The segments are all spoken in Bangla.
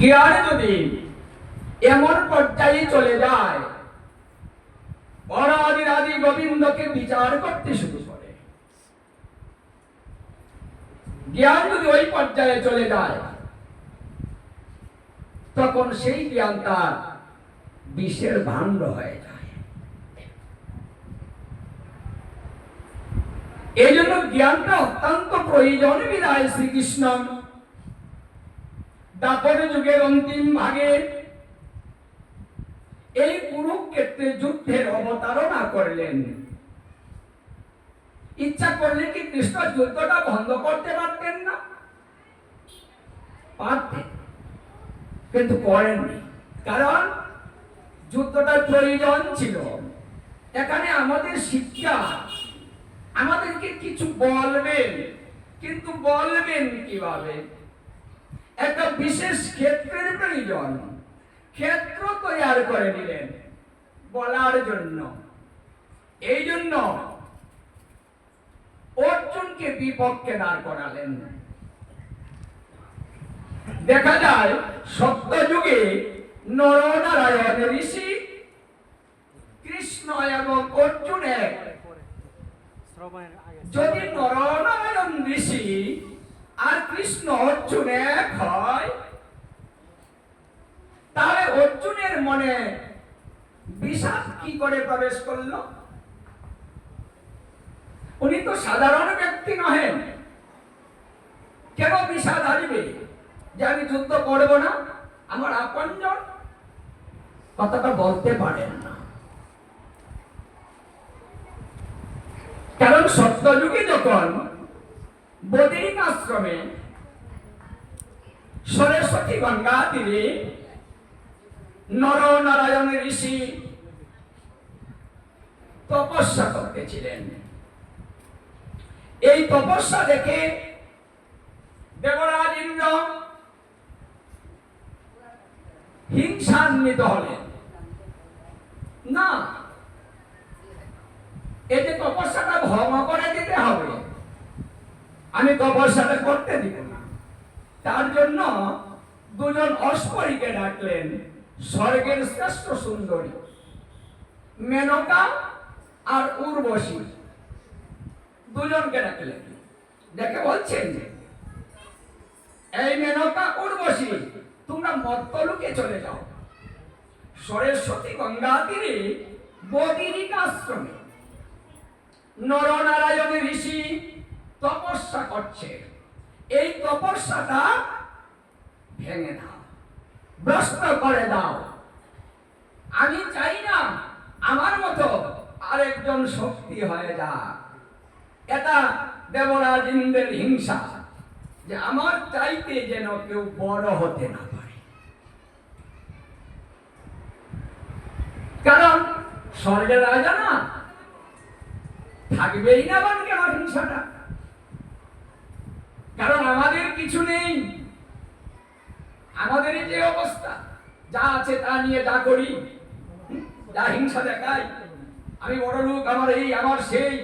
জ্ঞান যদি এমন পর্যায়ে চলে যায় অনাদি আদি গোবিন্দকে বিচার করতে শুরু করে। জ্ঞান যদি ওই পর্যায়ে চলে যায়, তখন সেই জ্ঞান তার বিষের ভাণ্ড হয়ে যায়। এই জন্য জ্ঞানটা অত্যন্ত প্রয়োজন বিদায় শ্রীকৃষ্ণ। দাপর যুগের অন্তিম ভাগে এই কুরুক্ষেত্রে যুদ্ধের অবতারণা করলেন। ইচ্ছা করলে কি কৃষ্ণ যুদ্ধটা বন্ধ করতে পারতেন না? পারতেন, কিন্তু করেননি। কারণ যুদ্ধটার প্রয়োজন ছিল। এখানে আমাদের শিক্ষা, আমাদেরকে কিছু বলবেন, কিন্তু বলবেন কীভাবে? একটা বিশেষ ক্ষেত্রের প্রয়োজন। ক্ষেত্র তৈরি করে নিলেন বলার জন্য। এই জন্য অর্জুনকে বিপক্ষে দাঁড় করালেন। দেখা যায় সত্য যুগে নরনারায়ণ ঋষি কৃষ্ণ এবং অর্জুন এক যদি নরনারায়ণ ঋষি আর কৃষ্ণ অর্জুন এক হয়। তাহলে অর্জুনের মনে বিষাদ কি করে প্রবেশ করল? উনি তো সাধারণ ব্যক্তি নহেন। কেন বিষাদ আসবে যে আমি যুদ্ধ করব না, আমার আপনজন? কথাটা বলতে পারেন না। কারণ সত্যযুগে যখন বদিক আশ্রমে সরস্বতী গঙ্গা তীরে নর নারায়ণ ঋষি তপস্যা করতেছিলেন এই তপস্যা দেখে দেবরাজ ইন্দ্র হিংসান্বিত হলেন। না যে তপস্যাটা ভঙ্গ করে দিতে হবে। আমি তপস্যাটা করতে দিব না। তার জন্য দুজন অস্পরীকে ডাকলেন, স্বর্গের শ্রেষ্ঠ সুন্দরী, মেনকা আর উর্বশী। দুজনকে ডাকলেন। দেখে বলছেন যে, এই মেনকা, উর্বশী, তোমরা মত্তলুকে চলে যাও। সরস্বতী গঙ্গা তীরে বদিরিক আশ্রমে নরনারায়ণ ঋষি তপস্যা করছে। এই তপস্যাটা ভেঙে দাও, ভ্রষ্ট করে দাও। আমি চাই না আমার মতো আরেকজন শক্তি হয়ে যা এটা দেবরাজ ইন্দ্রের হিংসা যে আমার চাইতে যেন কেউ বড় হতে না পারে। কারণ স্বর্গের রাজা না, থাকবেই না বান কেন হিংসাটা। কারণ আমাদের কিছু নেই। আমাদের যে অবস্থা, যা আছে তা নিয়ে যা করি যা হিংসা দেখাই, আমি বড় লোক, আমার এই, আমার সেই।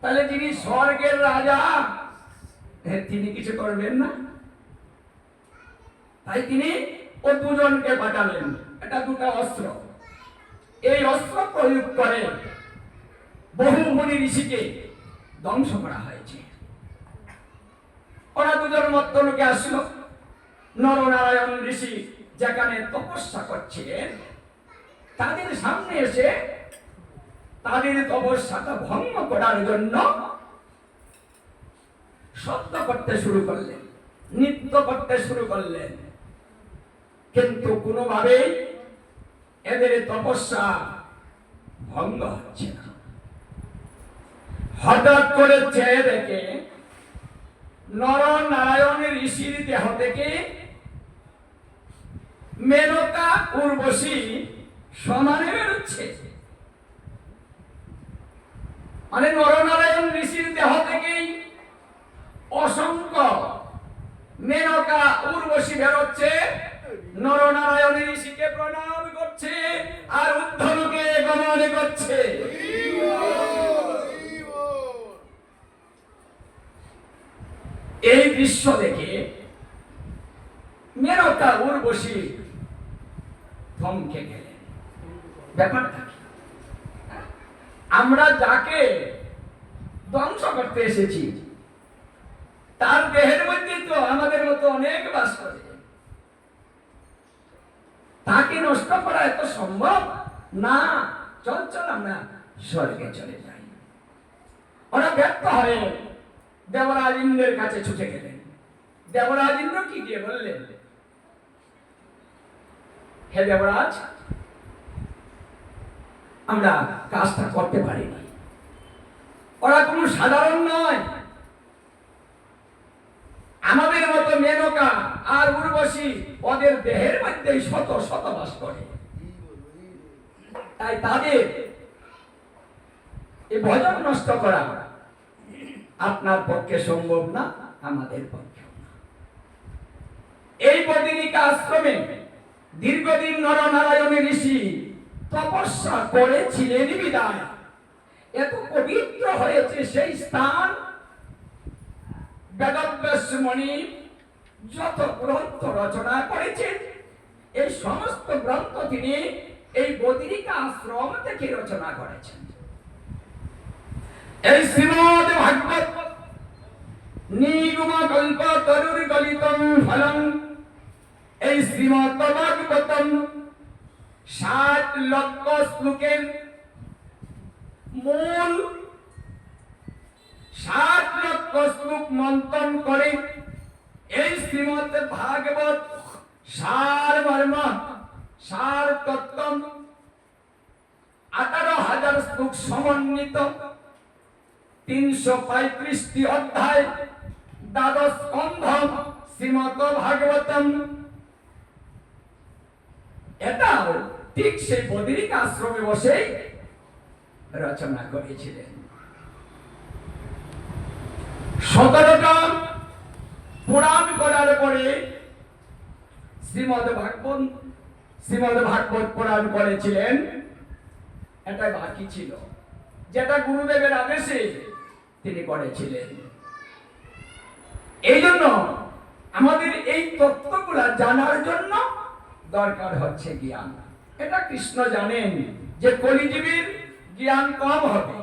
তাহলে যিনি স্বর্গের রাজা তিনি কিছু করবেন না। তাই তিনি ও দুজনকে পাঠালেন, এটা দুটা অস্ত্র। এই অস্ত্র প্রয়োগ করে বহু মুনি ঋষিকে ধ্বংস করা হয়েছে। ওরা দুজন মত্তলোকে আসলো। নরনারায়ণ ঋষি যেখানে তপস্যা করছিলেন, তাদের সামনে এসে তাদের তপস্যাটা ভঙ্গ করার জন্য শব্দ করতে শুরু করলেন, নৃত্য করতে শুরু করলেন। কিন্তু কোনোভাবেই এদের তপস্যা ভঙ্গ হচ্ছে না। হঠাৎ করে চেয়ে দেখে নর নারায়ণের ঋষির দেহ থেকে মেনকা উর্বশী সমানে বেরোচ্ছে মানে নরনারায়ণ ঋষির দেহ থেকেই অসংখ্য মেনকা উর্বশী বেরোচ্ছে নরনারায়ণ ঋষিকে প্রণাম করছে আর উদ্ধবকে গমন করছে। এই দৃশ্য দেখে মেনকা উর্বশী থমকে গেলেন। ব্যাপারটা কি? আমরা যাকে ধ্বংস করতে এসেছি, তার দেহের মধ্যে তো আমাদের মতো অনেক বাস করে। তাকে নষ্ট করা এত সম্ভব? না চল চল আমরা স্বর্গে চলে যাই। ওরা ব্যর্থ হয়ে। দেবরাজ ইন্দ্রের কাছে ছুটে গেলেন। দেবরাজ ইন্দ্র কি দিয়ে বললেন? হে দেবরাজ, আমরা কাজটা করতে পারিনি। ওরা কোনো সাধারণ নয়। আমাদের মতো মেনকা আর উর্বশী ওদের দেহের মধ্যে শত শত বাস করে। তাই তাদের এই ভজন নষ্ট করা আপনার পক্ষে সম্ভব না, আমাদের পক্ষে এই বদিনিকা আশ্রমে দীর্ঘদিন নরনারায়ণ ঋষি তপস্যা করেছিলেন বিদায়। এত পবিত্র হয়েছে সেই স্থান। বেদব্যাস মণি যত গ্রন্থ রচনা করেছেন, এই সমস্ত গ্রন্থ তিনি এই বদিরিকা আশ্রম থেকে রচনা করেছেন। এই শ্রীমদ ভাগবত নিগম কল্প তরুর গলিতম ফলম এই শ্রীমদ ভাগবতম ষাট লক্ষ শ্লোকের মূল ষাট লক্ষ শ্লোক মন্থন করে এই শ্রীমদ ভাগবত সার মর্ম, সার তত্ত্ব আঠারো হাজার শ্লোক সমন্বিত। তিনশো পঁয়ত্রিশটি অধ্যায়, দ্বাদশ শ্রীমদ ভাগবতম। এটাও ঠিক সেই আশ্রমে বসেই রচনা করেছিলেন। সতেরোটা পুরাণ করার পরে শ্রীমদ ভাগবত শ্রীমদ ভাগবত পুরাণ করেছিলেন। এটা বাকি ছিল। যেটা গুরুদেবের আদেশে তিনি করেছিলেন। এই জন্য আমাদের এই তত্ত্বগুলা জানার জন্য দরকার হচ্ছে জ্ঞান। এটা কৃষ্ণ জানেন যে কলিজীবীর জ্ঞান কম হবে।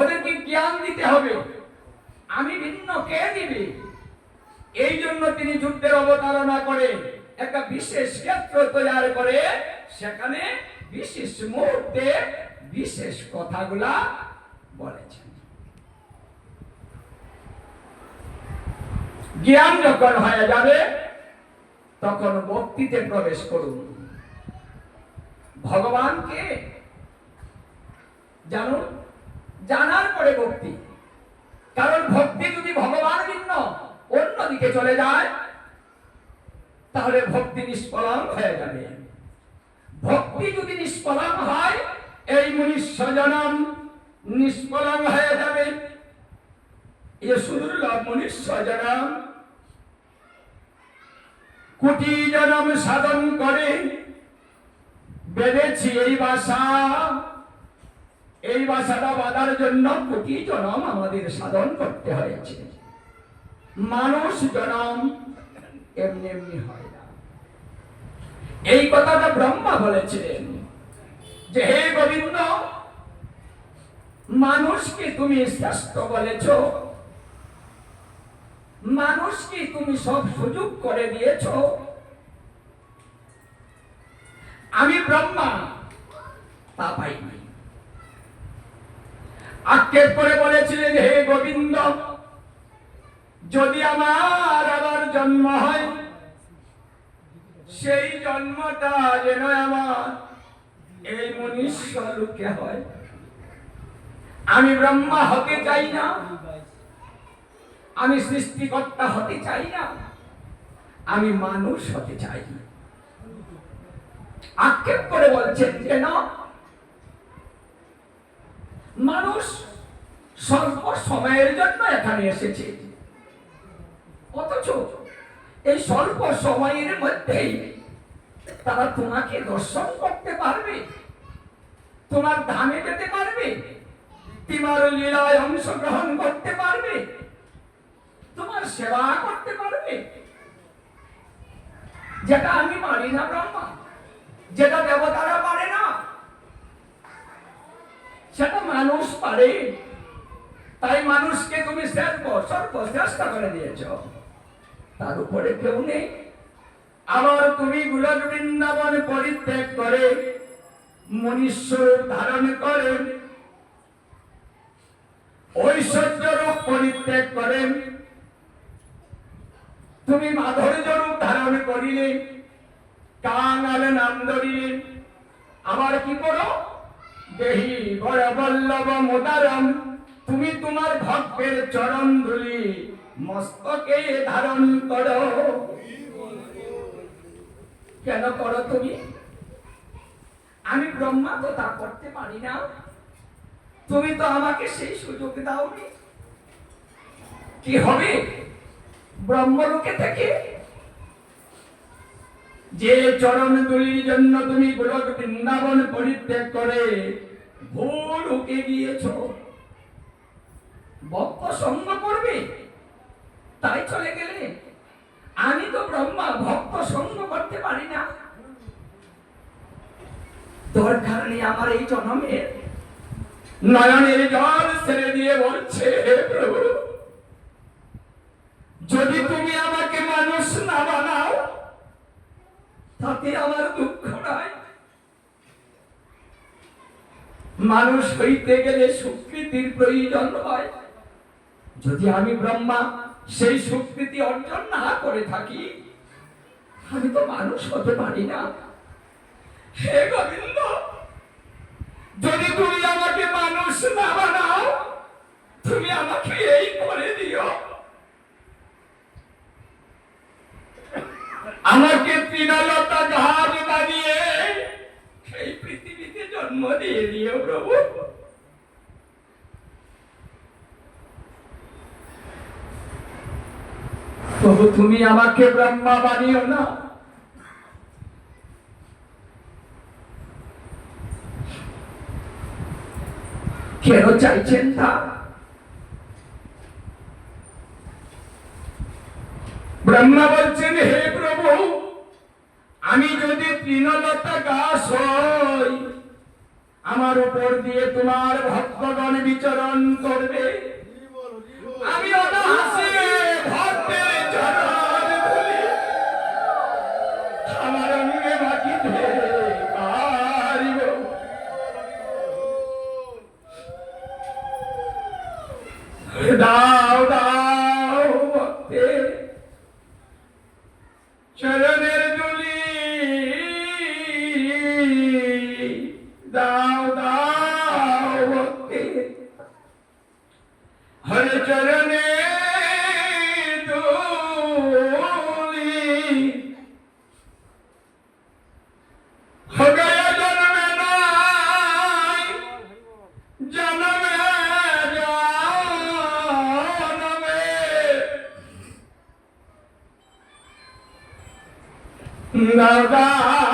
ওদেরকে জ্ঞান দিতে হবে। আমি ভিন্ন কে দিবি এই জন্য তিনি যুদ্ধের অবতারণা করে একটা বিশেষ ক্ষেত্র তৈরি করে, সেখানে বিশেষ মুহূর্তে বিশেষ কথাগুলা বলেছেন। জ্ঞান যখন হয়ে যাবে, তখন ভক্তিতে প্রবেশ করুন। ভগবানকে জানুন, জানার পরে ভক্তি। কারণ ভক্তি যদি ভগবান ভিন্ন অন্যদিকে চলে যায়, তাহলে ভক্তি নিষ্ফলন হয়ে যাবে। ভক্তি যদি নিষ্ফলন হয়, এই মনুষ্য জনম। নিষ্ফলন হয়ে যাবে। কোটি জনম সাধন করে বেড়েছি এই বাসা। এই বাসাটা বাঁধার জন্য কোটি জনম আমাদের সাধন করতে হয়েছে। মানুষ জনম এমনি এমনি হয় না। এই কথাটা ব্রহ্মা বলেছিলেন যে, হে গোবিন্দ মানুষকে তুমি শ্রেষ্ঠ বলেছ। মানুষকে তুমি সব সুযোগ করে দিয়েছ। আমি ব্রহ্মা তা পাইনি আক্ষেপ করে বলেছিলেন, হে গোবিন্দ, যদি আমার আবার জন্ম হয়, সেই জন্মটা যেন আমার এই মনুষ্য লোকে হয়। আমি ব্রহ্মা হতে চাই না। আমি সৃষ্টিকর্তা হতে চাই না। আমি মানুষ হতে চাই। আক্ষেপ করে বলছেন কেন মানুষ স্বল্প সময়ের জন্য এখানে এসেছে। অথচ এই স্বল্প সময়ের মধ্যেই তারা তোমাকে দর্শন করতে পারবে, তোমার ধামে যেতে পারবে তোমার লীলায় অংশগ্রহণ করতে পারবে? তোমার সেবা করতে পারবে? যেটা আমি পারি না ব্রহ্মা, যেটা দেবতারা পারে না, সেটা মানুষ পারে। তাই মানুষকে তুমি সর্ব সর্ব চেষ্টা করে দিয়েছ। তার উপরে কেউ নেই। আবার তুমি গুলক বৃন্দাবন পরিত্যাগ করে মনুষ্য ধারণ করে ঐশ্বর্য রূপ পরিত্যাগ করেন। তুমি মাধুর্য রূপ ধারণ করিলে কাঙাল নাম ধরিলে। আবার কি করো? দেহি বড় বল্লভ মোদারম, তুমি তোমার ভক্তের চরণ ধুলি। মস্তকে ধারণ করো। কেন করো তুমি? আমি ব্রহ্মা তো তা করতে পারি না। তুমি তো আমাকে সেই সুযোগ দাওনি। কি হবে? ব্রহ্মলোকে থেকে যে চরণ দুলির জন্য তুমি গোলক বৃন্দাবন পরিত্যাগ করে ভুল উকে গিয়েছ। ভক্ত সঙ্গ করবে, তাই চলে গেলে। আমি তো ব্রহ্মা, ভক্ত সঙ্গ করতে পারি না। দরকার নেই আমার এই জন্মের নয়নের জল ছেড়ে দিয়ে বলছে, "হে প্রভু, যদি তুমি আমাকে মানুষ না বানাও, তাতে আমার দুঃখ নাই। মানুষ হইতে গেলে স্বীকৃতির প্রয়োজন হয়। যদি আমি ব্রহ্মা, সেই স্বীকৃতি অর্জন না করে থাকি, আমি তো মানুষ হতে পারি না। হে গোবিন্দ যদি তুমি আমাকে মানুষ না বানাও, তুমি আমাকে এই করে দিও। আমাকে তৃণলতা জাহাজ বানিয়ে এই পৃথিবীতে জন্ম দিয়ে দিও প্রভু। প্রভু, তুমি আমাকে ব্রহ্মা বানিও না। কেন চাইছেন তা ব্রহ্মা বলছেন, হে প্রভু, আমি যদি তৃণলতা গাছ হই, আমার উপর দিয়ে তোমার ভক্তগণ বিচরণ করবে। দাও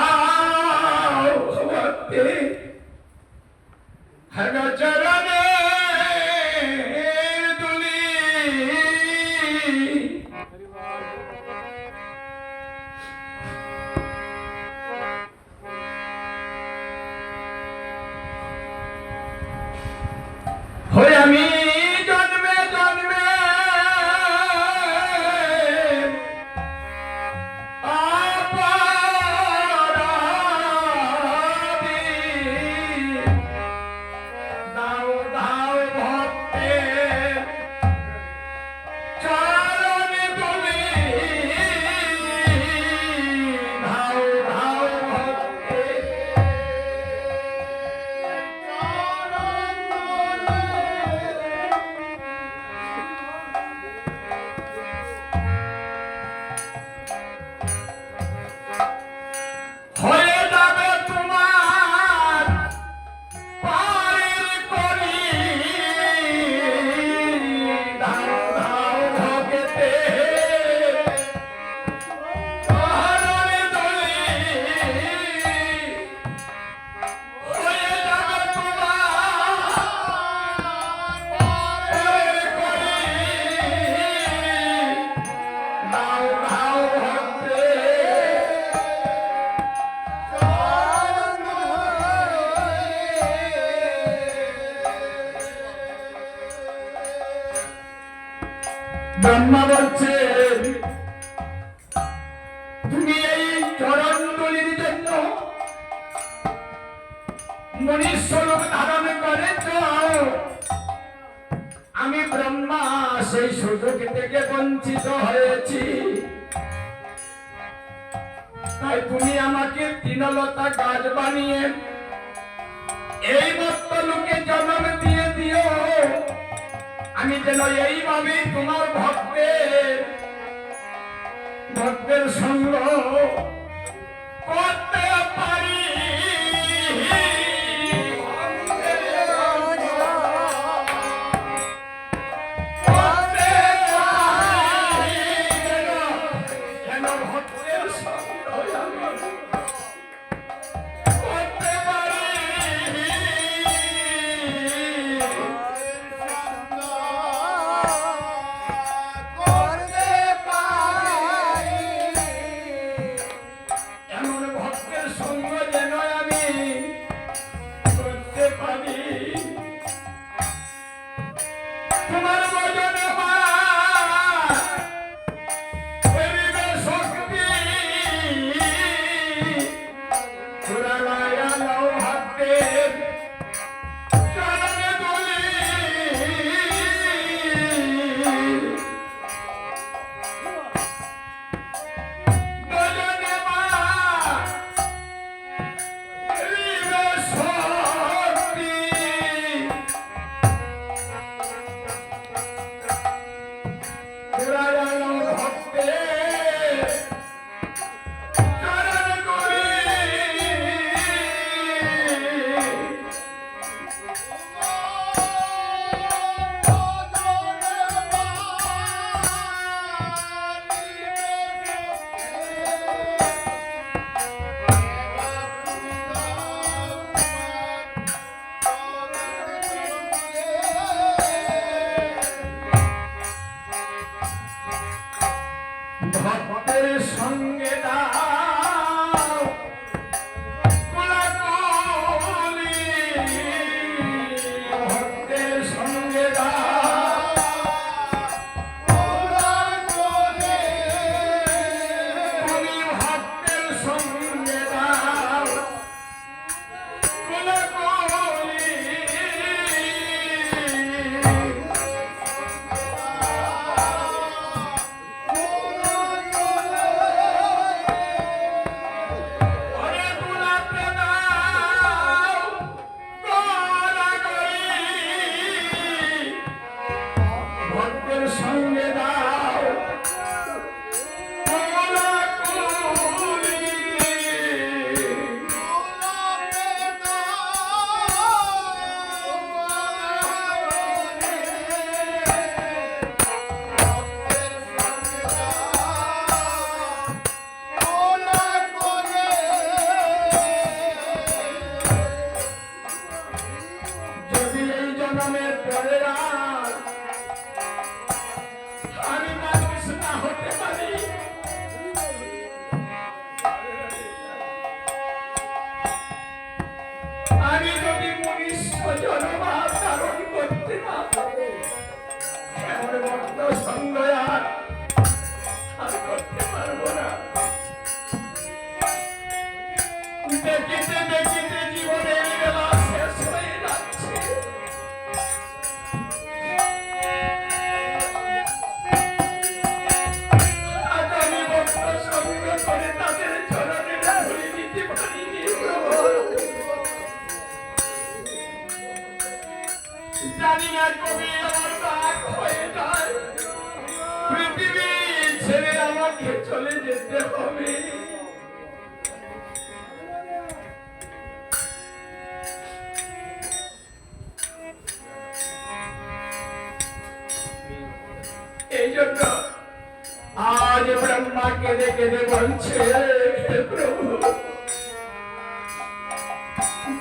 গাছ বানিয়ে এই মত লোকে জন্ম দিয়ে দিও। আমি যেন এইভাবে তোমার ভক্তের ভক্তের সংগ্রহ করতে পারি।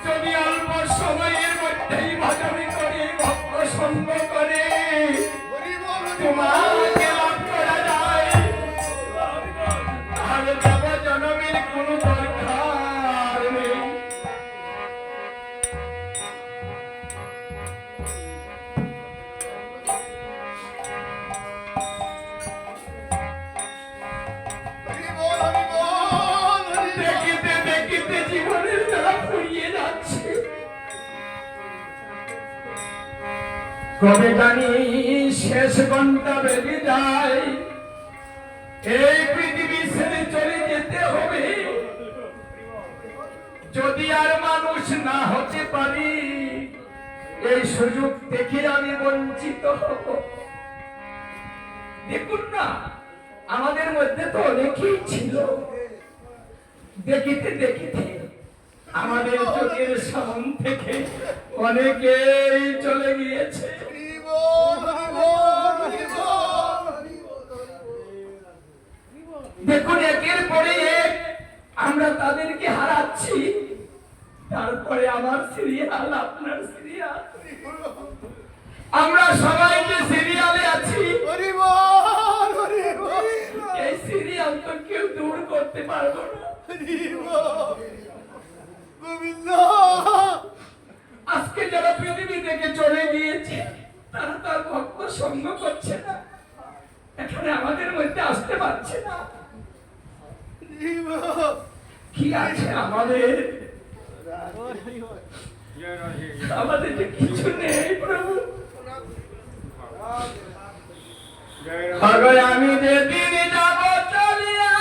যদি অল্প সময়ে কবে জানি শেষ ঘণ্টা বেজে যায়। এই পৃথিবী ছেড়ে চলে যেতে হবে। যদি আর মানুষ না হতে পারি, এই সুযোগ দেখে আমি বঞ্চিত দেখুন না, আমাদের মধ্যে তো অনেকেই ছিল। দেখিতে দেখিতে আমাদের চোখের সামন থেকে অনেকেই চলে গিয়েছে। দেখুন, একের পরে আমরা তাদেরকে হারাচ্ছি। তারপরে আমার সিরিয়াল আপনার সিরিয়াল আমরা সবাইকে সিরিয়ালে আছি। এই সিরিয়াল তো কেউ দূর করতে পারব না। আজকে যারা পৃথিবী থেকে চলে গিয়েছে তারা তার ভক্ত সঙ্গ করছে না। এখানে আমাদের মধ্যে আসতে পারছে না। কি আছে আমাদের? আমাদের যে কিছু নেই, প্রভু। আমি যেদিন যাব, চলিয়া